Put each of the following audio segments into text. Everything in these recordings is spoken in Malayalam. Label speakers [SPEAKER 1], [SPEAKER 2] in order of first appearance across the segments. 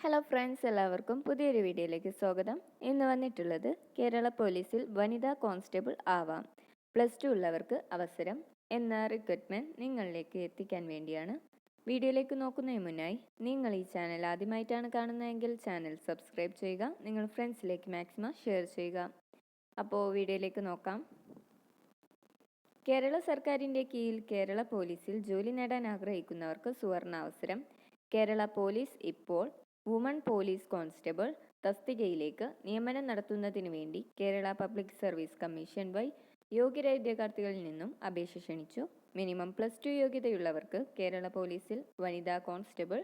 [SPEAKER 1] ഹലോ ഫ്രണ്ട്സ് എല്ലാവർക്കും പുതിയൊരു വീഡിയോയിലേക്ക് സ്വാഗതം. ഇന്ന് വന്നിട്ടുള്ളത് കേരള പോലീസിൽ വനിതാ കോൺസ്റ്റബിൾ ആവാം. പ്ലസ് ടു ഉള്ളവർക്ക് അവസരം എന്ന റിക്രൂട്ട്മെന്റ് നിങ്ങളിലേക്ക് എത്തിക്കാൻ വേണ്ടിയാണ്. വീഡിയോയിലേക്ക് നോക്കുന്നതിന് മുന്നായി നിങ്ങൾ ഈ ചാനൽ ആദ്യമായിട്ടാണ് കാണുന്നതെങ്കിൽ ചാനൽ സബ്സ്ക്രൈബ് ചെയ്യുക നിങ്ങൾ ഫ്രണ്ട്സിലേക്ക് മാക്സിമം ഷെയർ ചെയ്യുക. അപ്പോൾ വീഡിയോയിലേക്ക് നോക്കാം. കേരള സർക്കാരിന്റെ കീഴിൽ കേരള പോലീസിൽ ജോലി നേടാൻ ആഗ്രഹിക്കുന്നവർക്ക് സുവർണ അവസരം. കേരള പോലീസ് ഇപ്പോൾ വുമൺ പോലീസ് കോൺസ്റ്റബിൾ തസ്തികയിലേക്ക് നിയമനം നടത്തുന്നതിനു വേണ്ടി കേരള പബ്ലിക് സർവീസ് കമ്മീഷൻ വൈ യോഗ്യരായ ഉദ്യോഗാർത്ഥികളിൽ നിന്നും അപേക്ഷ ക്ഷണിച്ചു. മിനിമം പ്ലസ് ടു യോഗ്യതയുള്ളവർക്ക് കേരള പോലീസിൽ വനിതാ കോൺസ്റ്റബിൾ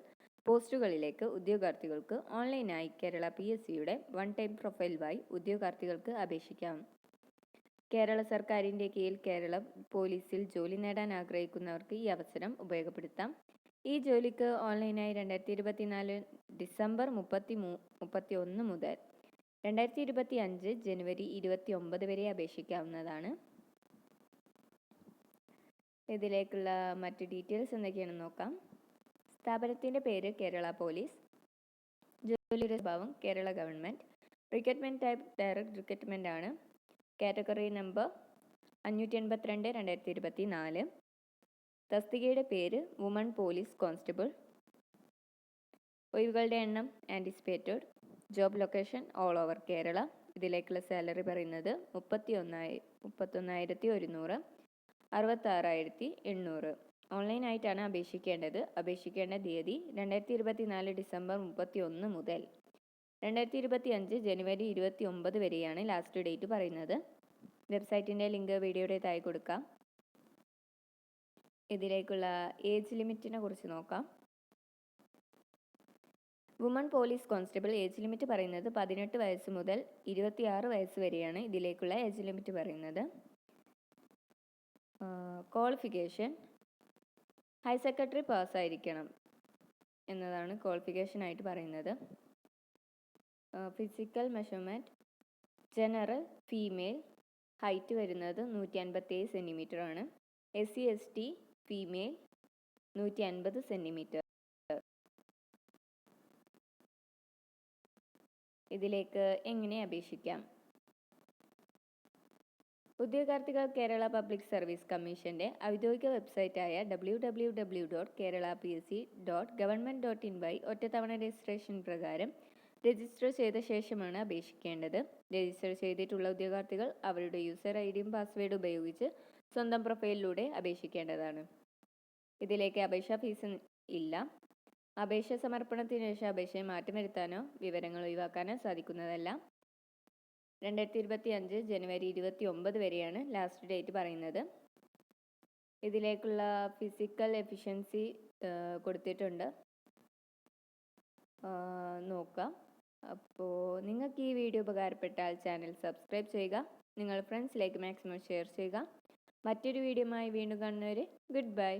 [SPEAKER 1] പോസ്റ്റുകളിലേക്ക് ഉദ്യോഗാർത്ഥികൾക്ക് ഓൺലൈനായി കേരള പി എസ് സിയുടെ വൺ ടൈം പ്രൊഫൈൽ വൈ ഉദ്യോഗാർത്ഥികൾക്ക് അപേക്ഷിക്കാം. കേരള സർക്കാരിന്റെ കീഴിൽ കേരള പോലീസിൽ ജോലി നേടാൻ ആഗ്രഹിക്കുന്നവർക്ക് ഈ അവസരം ഉപയോഗപ്പെടുത്താം. ഈ ജോലിക്ക് ഓൺലൈനായി രണ്ടായിരത്തി ഇരുപത്തിനാല് ഡിസംബർ മുപ്പത്തി മൂ മുപ്പത്തി ഒന്ന് മുതൽ രണ്ടായിരത്തി ഇരുപത്തി അഞ്ച് ജനുവരി ഇരുപത്തി ഒമ്പത് വരെ അപേക്ഷിക്കാവുന്നതാണ്. ഇതിലേക്കുള്ള മറ്റ് ഡീറ്റെയിൽസ് എന്തൊക്കെയാണെന്ന് നോക്കാം. സ്ഥാപനത്തിന്റെ പേര് കേരള പോലീസ്. ജോലിയുടെ സ്വഭാവം Kerala government recruitment type direct recruitment ആണ്. കാറ്റഗറി നമ്പർ അഞ്ഞൂറ്റി എൺപത്തിരണ്ട് രണ്ടായിരത്തി ഇരുപത്തി നാല് തസ്തികയുടെ പേര് വുമൺ പോലീസ് കോൺസ്റ്റബിൾ. ഒഴിവുകളുടെ എണ്ണം anticipated job location all over Kerala ഇതിലേക്കുള്ള സാലറി പറയുന്നത് മുപ്പത്തി ഒന്നായി മുപ്പത്തൊന്നായിരത്തി ഒരുന്നൂറ് അറുപത്താറായിരത്തി എണ്ണൂറ് ഓൺലൈനായിട്ടാണ് അപേക്ഷിക്കേണ്ടത്. അപേക്ഷിക്കേണ്ട തീയതി രണ്ടായിരത്തി ഇരുപത്തി നാല് ഡിസംബർ മുപ്പത്തി ഒന്ന് മുതൽ രണ്ടായിരത്തി ഇരുപത്തി അഞ്ച് ജനുവരി ഇരുപത്തി ഒമ്പത് വരെയാണ് ലാസ്റ്റ് ഡേറ്റ് പറയുന്നത്. വെബ്സൈറ്റിന്റെ ലിങ്ക് വീഡിയോയുടെ തായി കൊടുക്കാം. ഇതിലേക്കുള്ള ഏജ് ലിമിറ്റിനെ കുറിച്ച് നോക്കാം. Woman police constable age limit പറയുന്നത് പതിനെട്ട് വയസ്സ് മുതൽ ഇരുപത്തിയാറ് വയസ്സ് വരെയാണ് ഇതിലേക്കുള്ള ഏജ് ലിമിറ്റ് പറയുന്നത്. ക്വാളിഫിക്കേഷൻ ഹയർ സെക്കൻഡറി പാസ്സായിരിക്കണം എന്നതാണ് ക്വാളിഫിക്കേഷൻ ആയിട്ട് പറയുന്നത്. Physical measurement general female height വരുന്നത് നൂറ്റി അൻപത്തേഴ് സെന്റിമീറ്റർ ആണ്. S C S T female നൂറ്റി അൻപത് സെന്റിമീറ്റർ ഇതിലേക്ക് എങ്ങനെ അപേക്ഷിക്കാം? ഉദ്യോഗാർത്ഥികൾ കേരള പബ്ലിക് സർവീസ് കമ്മീഷന്റെ ഔദ്യോഗിക വെബ്സൈറ്റായ W W W dot Kerala P S C dot government dot in Y ഒറ്റത്തവണ രജിസ്ട്രേഷൻ പ്രകാരം രജിസ്റ്റർ ചെയ്ത ശേഷമാണ് അപേക്ഷിക്കേണ്ടത്. രജിസ്റ്റർ ചെയ്തിട്ടുള്ള ഉദ്യോഗാർത്ഥികൾ അവരുടെ യൂസർ ഐ ഡിയും പാസ്വേഡും ഉപയോഗിച്ച് സ്വന്തം പ്രൊഫൈലിലൂടെ അപേക്ഷിക്കേണ്ടതാണ്. ഇതിലേക്ക് അപേക്ഷാ ഫീസ് ഇല്ല. അപേക്ഷ സമർപ്പണത്തിന് ശേഷം അപേക്ഷയെ മാറ്റി നിർത്താനോ വിവരങ്ങൾ ഒഴിവാക്കാനോ സാധിക്കുന്നതല്ല രണ്ടായിരത്തി ഇരുപത്തി അഞ്ച് ജനുവരി ഇരുപത്തി ഒമ്പത് വരെയാണ് ലാസ്റ്റ് ഡേറ്റ് പറയുന്നത്. ഇതിലേക്കുള്ള ഫിസിക്കൽ എഫിഷ്യൻസി കൊടുത്തിട്ടുണ്ട്. നോക്കാം. അപ്പോൾ നിങ്ങൾക്ക് ഈ വീഡിയോ ഉപകാരപ്പെട്ടാൽ ചാനൽ സബ്സ്ക്രൈബ് ചെയ്യുക നിങ്ങൾ ഫ്രണ്ട്സിലേക്ക് മാക്സിമം ഷെയർ ചെയ്യുക. മറ്റൊരു വീഡിയോയുമായി വീണ്ടും കാണുന്നവരെ ഗുഡ് ബൈ.